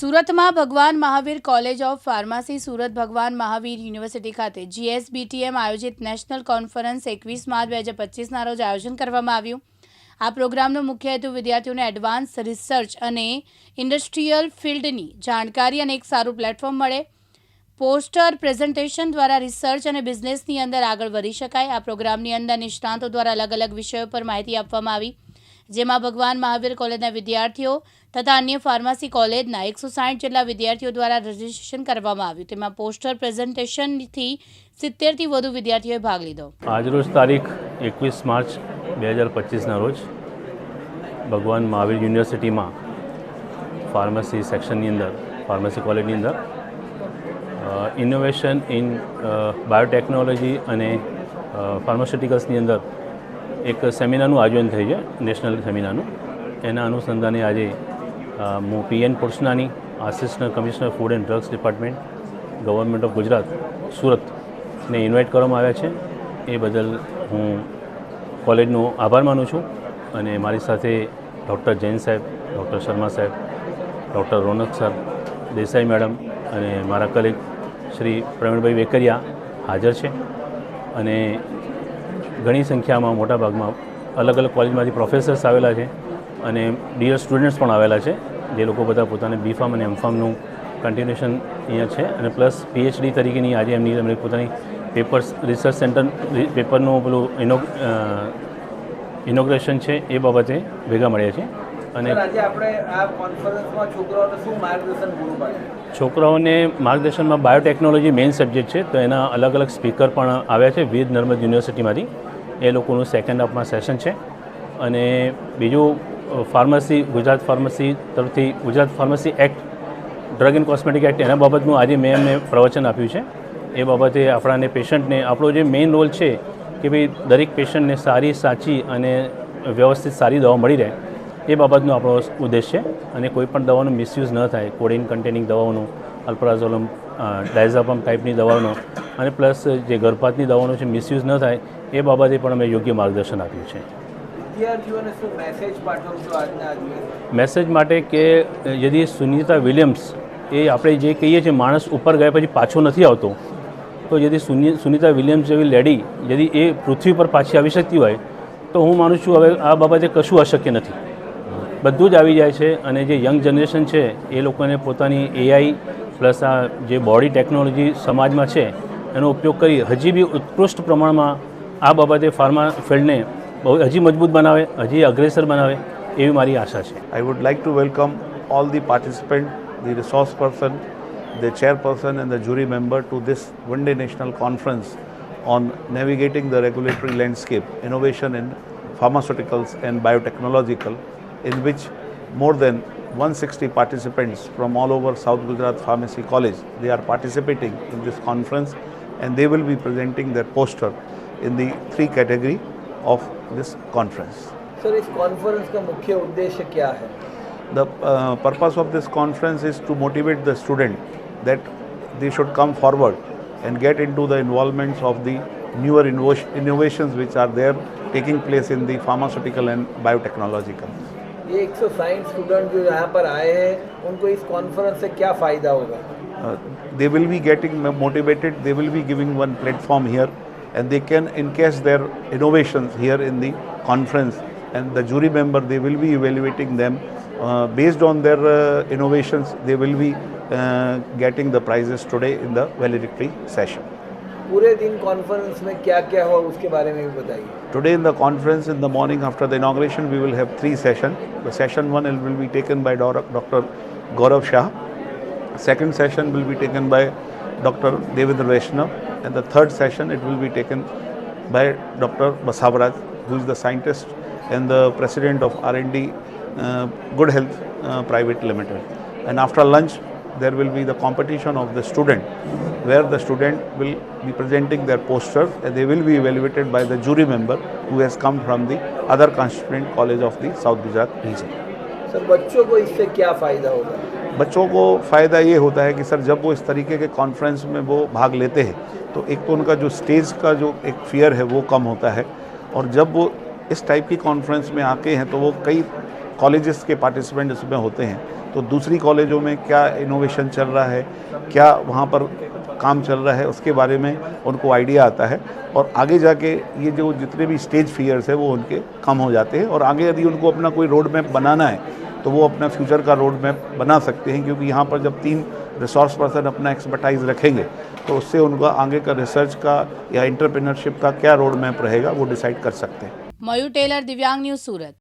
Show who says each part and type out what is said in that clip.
Speaker 1: સુરતમાં Bhagwan Mahavir college of pharmacy, Surat Bhagwan Mahavir university ખાતે જીએસબીટીએમ આયોજિત નેશનલ કોન્ફરન્સ એકવીસ માર્ચ બે હજાર પચીસના રોજ આયોજન કરવામાં આવ્યું. આ પ્રોગ્રામનો મુખ્ય હેતુ વિદ્યાર્થીઓને એડવાન્સ રિસર્ચ અને ઇન્ડસ્ટ્રીયલ ફિલ્ડની જાણકારી અને એક સારું પ્લેટફોર્મ મળે. પોસ્ટર પ્રેઝન્ટેશન દ્વારા રિસર્ચ અને બિઝનેસની અંદર આગળ વધી શકાય. આ પ્રોગ્રામની અંદર નિષ્ણાંતો દ્વારા અલગ અલગ વિષયો પર માહિતી આપવામાં આવી. જેમાં ભગવાન મહાવીર કોલેજના વિદ્યાર્થીઓ તથા અન્ય ફાર્મસી કોલેજના એકસો સાઠ જેટલા વિદ્યાર્થીઓ દ્વારા રજીસ્ટ્રેશન કરવામાં આવ્યું. તેમાં પોસ્ટર પ્રેઝન્ટેશનથી સિત્તેરથી વધુ વિદ્યાર્થીઓએ ભાગ લીધો.
Speaker 2: આજરોજ તારીખ એકવીસ માર્ચ બે હજાર પચીસના રોજ ભગવાન મહાવીર યુનિવર્સિટીમાં ફાર્મસી સેક્શનની અંદર, ફાર્મસી કોલેજની અંદર ઇનોવેશન ઇન બાયોટેકનોલોજી અને ફાર્માસ્યુટિકલ્સની અંદર એક સેમિનારનું આયોજન થયું છે, નેશનલ સેમિનારનું. એના અનુસંધાને આજે હું PN Porsnani, assistant commissioner food and drugs department, government of Gujarat, સુરતને ઇન્વાઇટ કરવામાં આવ્યા છે. એ બદલ હું કોલેજનો આભાર માનું છું અને મારી સાથે ડૉક્ટર જૈન સાહેબ, ડૉક્ટર શર્મા સાહેબ, doctor Ronak sir, Desai madam અને મારા કલીગ શ્રી પ્રવીણભાઈ વેકરિયા હાજર છે. અને ઘણી સંખ્યામાં મોટા ભાગમાં અલગ અલગ કોલેજમાંથી પ્રોફેસર્સ આવેલા છે અને ડિયર સ્ટુડન્ટ્સ પણ આવેલા છે. જે લોકો બધા પોતાને બીફાર્મ અને એમફાર્મનું કન્ટિન્યુએશન અહીંયા છે અને પ્લસ પીએચડી તરીકેની આજે એમની એમની પોતાની પેપર્સ રિસર્ચ સેન્ટર પેપરનું પેલું ઇનો ઇનોગ્રેશન છે એ બાબતે ભેગા મળ્યા છે. અને
Speaker 3: છોકરાઓને
Speaker 2: માર્ગદર્શનમાં બાયોટેકનોલોજી મેઇન સબ્જેક્ટ છે. તો એના અલગ અલગ સ્પીકર પણ આવ્યા છે વિદ નર્મદ યુનિવર્સિટીમાંથી એ લોકોનું સેકન્ડ હાફમાં સેશન છે. અને બીજું ફાર્મસી ગુજરાત ફાર્મસી તરફથી Gujarat pharmacy act drug and cosmetic act એના બાબતનું આજે મેં એમને પ્રવચન આપ્યું છે. એ બાબતે આપણાને પેશન્ટને આપણો જે મેઇન રોલ છે કે ભાઈ દરેક પેશન્ટને સારી, સાચી અને વ્યવસ્થિત સારી દવા મળી રહે, એ બાબતનો આપણો ઉદ્દેશ છે. અને કોઈ પણ દવાનો મિસયુઝ ન થાય કોડિન કન્ટેનિંગ દવાઓનું. અલ્પ્રાઝોલમ ડાયઝાપમ ટાઈપની દવાઓનો અને પ્લસ જે ગર્ભપાતની દવાનો છે મિસયુઝ ન થાય એ બાબતે પણ અમે યોગ્ય માર્ગદર્શન આપ્યું છે.
Speaker 3: મેસેજ
Speaker 2: માટે કે યદિ સુનિતા વિલિયમ્સ એ આપણે જે કહીએ છીએ માણસ ઉપર ગયા પછી પાછો નથી આવતો તો યદિ સુનિતા વિલિયમ્સ જેવી લેડી યદિ એ પૃથ્વી પર પાછી આવી શકતી હોય તો હું માનું છું હવે આ બાબતે કશું અશક્ય નથી. બધું જ આવી જાય છે અને જે યંગ જનરેશન છે એ લોકોને પોતાની એઆઈ પ્લસ આ જે બોડી ટેકનોલોજી સમાજમાં છે એનો ઉપયોગ કરી હજી બી ઉત્કૃષ્ટ પ્રમાણમાં આ બાબતે ફાર્મા ફિલ્ડને બહુ હજી મજબૂત બનાવે હજી અગ્રેસર બનાવે એવી મારી આશા છે
Speaker 4: I would like to welcome all the participants, the resource person, the chairperson and the jury member to this one day national conference on navigating the regulatory landscape, innovation in pharmaceuticals and biotechnological, in which more than 160 participants from all over South Gujarat Pharmacy College. They are participating in this conference and they will be presenting their poster in the three category of this conference.
Speaker 3: Sir, this conference का मुख्य उद्देश्य
Speaker 4: The uh, purpose of this conference is to motivate the student that they should come forward and get into the involvements of the newer innovations which are there taking place in the pharmaceutical and biotechnology.
Speaker 3: ये 160 student जो यहाँ पर आए हैं उनको इस conference से क्या फ़ायदा होगा
Speaker 4: they will be getting motivated they will be giving one platform here and they can encase their innovations here in the conference and the jury member they will be evaluating them uh, based on their uh, innovations they will be uh, getting the prizes today in the
Speaker 3: पूरे दिन conference में क्या क्या हुआ उसके बारे में भी बताइए
Speaker 4: today in the conference in the morning after the inauguration we will have three session the session one will be taken by doctor Gaurav Shah second session will be taken by doctor Devendra Vaishnav and the third session it will be taken by Dr. Basavaraj, who is the scientist and the president of R&D uh, Good Health uh, Private Limited. And after lunch, there will be the competition of the student where the student will be presenting their posters and they will be evaluated by the jury member who has come from the other constituent college of the South Gujarat. Region.
Speaker 3: Sir बच्चों को इससे क्या फ़ायदा होगा?
Speaker 4: बच्चों को फ़ायदा ये होता है कि सर जब वो इस तरीके के कॉन्फ्रेंस में वो भाग लेते हैं तो एक तो उनका जो स्टेज का जो एक फियर है वो कम होता है। और जब वो इस टाइप की कॉन्फ्रेंस में आके हैं तो वो कई कॉलेजेस के पार्टिसिपेंट इसमें होते हैं। तो तो दूसरी कॉलेजों में क्या इनोवेशन चल रहा है? क्या वहाँ पर काम चल रहा है, उसके बारे में उनको आइडिया आता है और आगे जाके ये जो जितने भी स्टेज फियर्स है, वो उनके कम हो जाते हैं और आगे यदि उनको अपना कोई रोड मैप बनाना है तो वो अपना फ्यूचर का रोड मैप बना सकते हैं क्योंकि यहाँ पर जब तीन रिसोर्स पर्सन अपना एक्सपर्टाइज रखेंगे तो उससे उनका आगे का रिसर्च का या इंटरप्रेन्योरशिप का क्या रोड मैप रहेगा, वो डिसाइड कर सकते हैं।
Speaker 1: मयूर टेलर, दिव्यांग न्यूज़, सूरत।